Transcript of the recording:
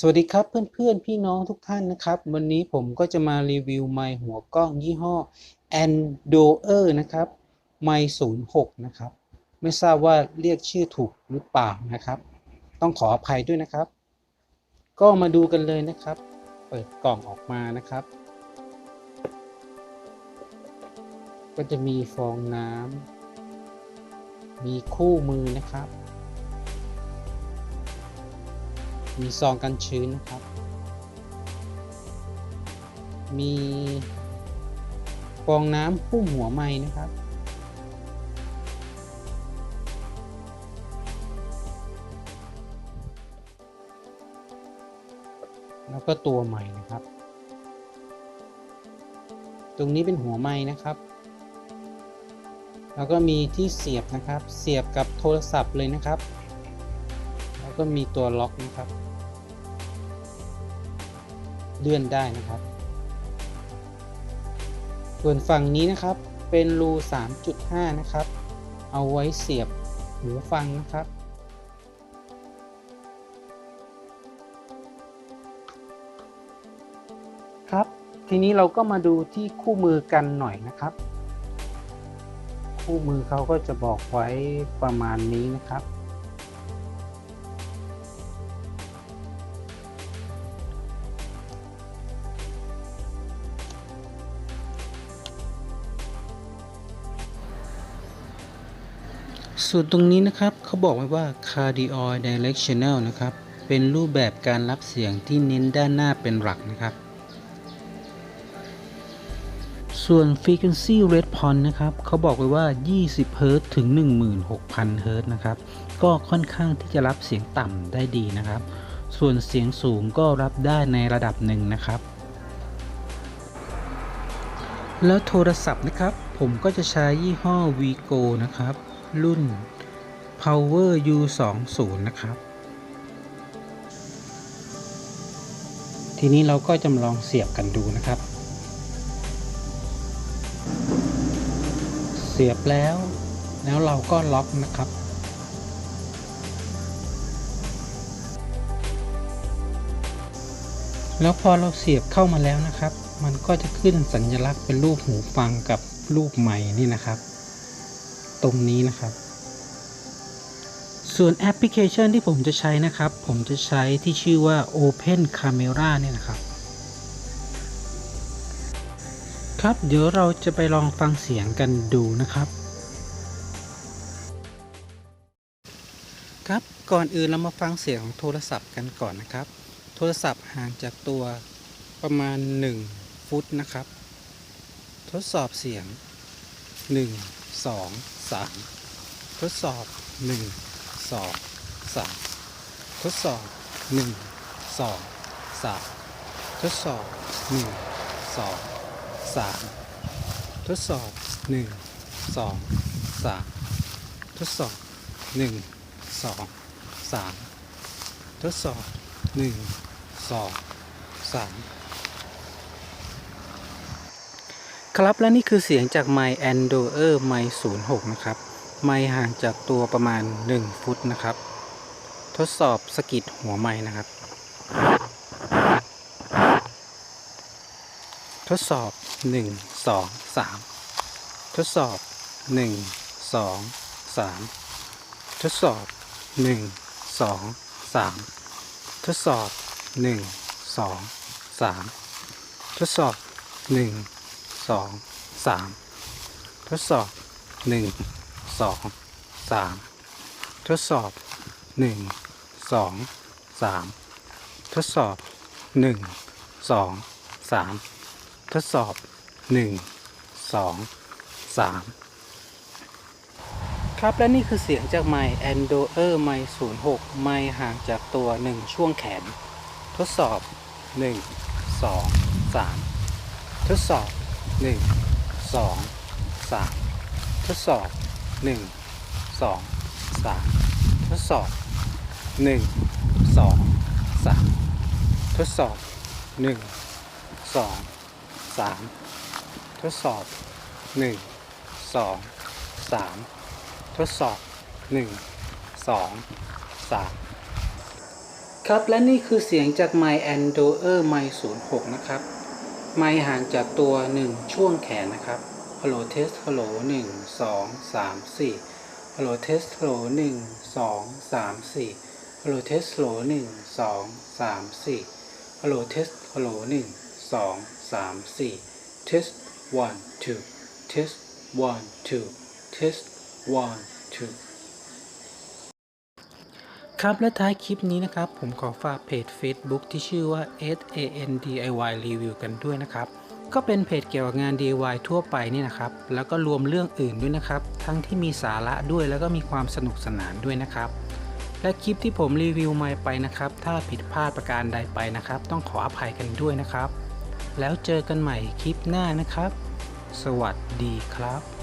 สวัสดีครับเพื่อนๆ พี่น้องทุกท่านนะครับ วันนี้ผมก็จะมารีวิวไมค์หัวกล้องยี่ห้อ Andoer นะครับไมค์06 นะครับ ไม่ทราบว่าเรียกชื่อถูกหรือเปล่านะครับ ต้องขออภัยด้วยนะครับ ก็มาดูกันเลยนะครับ เปิดกล่องออกมานะครับ ก็จะมีฟองน้ำมีคู่มือนะครับ มีซองกันชื้นนะครับ มีฟองน้ำพุ่มหัวไม้นะครับ แล้วก็ตัวใหม่นะครับ ตรงนี้เป็นหัวไม้นะครับ แล้วก็มีที่เสียบนะครับ เสียบกับโทรศัพท์เลยนะครับ แล้วก็มีตัวล็อกนะครับ เลื่อนได้นะครับ ส่วนฝั่งนี้นะครับเป็นรู 3.5 นะครับ เอาไว้เสียบหูฟังนะครับ ครับ ทีนี้เราก็มาดูที่คู่มือกันหน่อยนะครับ คู่มือเขาก็จะบอกไว้ประมาณนี้นะครับ ส่วนตรงนี้นะครับเขาบอกไว้ว่า Cardio Directional นะครับ เป็นรูปแบบการรับเสียงที่เน้นด้านหน้าเป็นหลักนะครับ ส่วน Frequency Response นะครับเขาบอกไว้ว่า 20 Hz ถึง 16,000 Hz นะครับ ก็ค่อนข้างที่จะรับเสียงต่ำได้ดีนะครับ ส่วนเสียงสูงก็รับได้ในระดับหนึ่งนะครับแล้วโทรศัพท์นะครับ ผมก็จะใช้ยี่ห้อ Vigo นะครับ รุ่น Power U20 นะครับ ทีนี้เราก็จะมาลองเสียบกันดูนะครับ เสียบแล้ว แล้วเราก็ล็อกนะครับแล้วพอเราเสียบเข้ามาแล้วนะครับ มันก็จะขึ้นสัญลักษณ์เป็นรูปหูฟังกับรูปใหม่นี่นะครับ ตรงนี้นะครับ ส่วนแอปพลิเคชันที่ผมจะใช้นะครับ ผมจะใช้ที่ชื่อว่า Open Camera เนี่ยนะครับ ครับเดี๋ยวเราจะไปลองฟังเสียงกันดูนะครับ ครับก่อนอื่นเรามาฟังเสียงของโทรศัพท์กันก่อนนะครับ โทรศัพท์ห่างจากตัวประมาณ 1 ฟุตนะครับ ทดสอบเสียง 1 สองสามทดสอบหนึ่งสองสามทดสอบหนึ่งสองสามทดสอบหนึ่งสองสามทดสอบหนึ่งสองสามทดสอบหนึ่งสองสามทดสอบหนึ่สอง ครับและนี่คือเสียงจากไมค์ Andoer ไมค์06นะครับ ไมค์ห่างจากตัวประมาณ 1 ฟุตนะครับ ทดสอบสกิดหัวไมค์นะครับ ทดสอบ 1 2 3 ทดสอบ 1 2 3 ทดสอบ 1 2 3 ทดสอบ 1 2 3 ทดสอบ 1 2 3ทดสอบ1 2 3ทดสอบ1 2 3ทดสอบ1 2 3ทดสอบ1 2 3ครับและนี่คือเสียงจากไมค์ Andoer ไมค์06 ไมค์ห่างจากตัว 1 ช่วงแขน ทดสอบ 1 2 3 ทดสอบ 1 2 3 ทดสอบ 1 2 3 ทดสอบ 1 2 3 ทดสอบ 1 2 3 ทดสอบ 1 2 3 ทดสอบ 1 2 3ครับ และนี่คือเสียงจากไมค์ Andover ไม06 นะครับ ไมค์ห่างจากตัว 1 ช่วงแขนนะครับ Hello test Hello 1 2 3 4 Hello test Hello 1 2 3 4 Hello test Hello 1 2 3 4 Hello test Hello 1 2 3 4 test 1 2 test 1 2 test 1 2 ครับและท้ายคลิปนี้นะครับ ผมขอฝากเพจ Facebook ที่ชื่อว่า S A N D I Y Review กันด้วยนะครับ ก็เป็นเพจเกี่ยวกับงาน DIY ทั่วไปนี่นะครับ แล้วก็รวมเรื่องอื่นด้วยนะครับ ทั้งที่มีสาระด้วยแล้วก็มีความสนุกสนานด้วยนะครับ และคลิปที่ผมรีวิวมาไปนะครับ ถ้าผิดพลาดประการใดไปนะครับ ต้องขออภัยกันด้วยนะครับ แล้วเจอกันใหม่คลิปหน้านะครับ สวัสดีครับ